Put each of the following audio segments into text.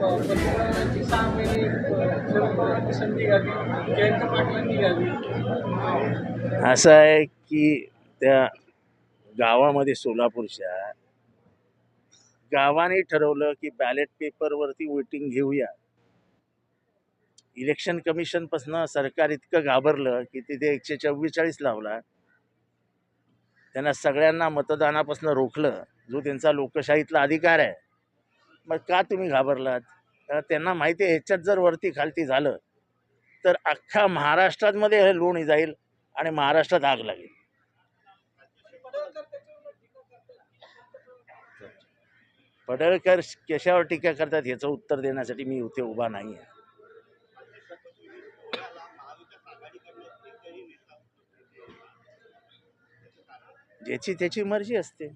पंतप्रधानांची सहा महिने शरद पवारांची संधी घ्यावी जयंत पाटलांनी घ्यावी असं आहे की त्या गावामध्ये सोलापूरच्या गावाने ठरवलं की बॅलेट पेपरवरती वोटिंग घेऊया. इलेक्शन कमिशनपासनं सरकार इतकं घाबरलं की तिथे एकशे चव्वेचाळीस लावला. त्यांना सगळ्यांना मतदानापासून रोखलं जो त्यांचा लोकशाहीतला अधिकार आहे. मग का तुम्ही घाबरलात? कारण त्यांना माहिती आहे ह्याच्यात जर वरती खालती झालं तर अख्ख्या महाराष्ट्रामध्ये हे लोणी जाईल आणि महाराष्ट्रात आग लागेल. पडळकर कशावर टीका करतात याचं उत्तर देण्यासाठी मी इथे उभा नाही आहे. ज्याची त्याची मर्जी असते.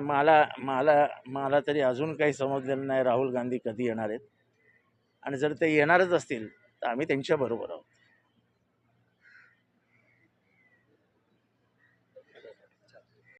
मला मला मला तरी अजून काही समजलेलं नाही राहुल गांधी कधी येणार आहेत. आणि जर ते येणारच असतील तर आम्ही त्यांच्याबरोबर आहोत.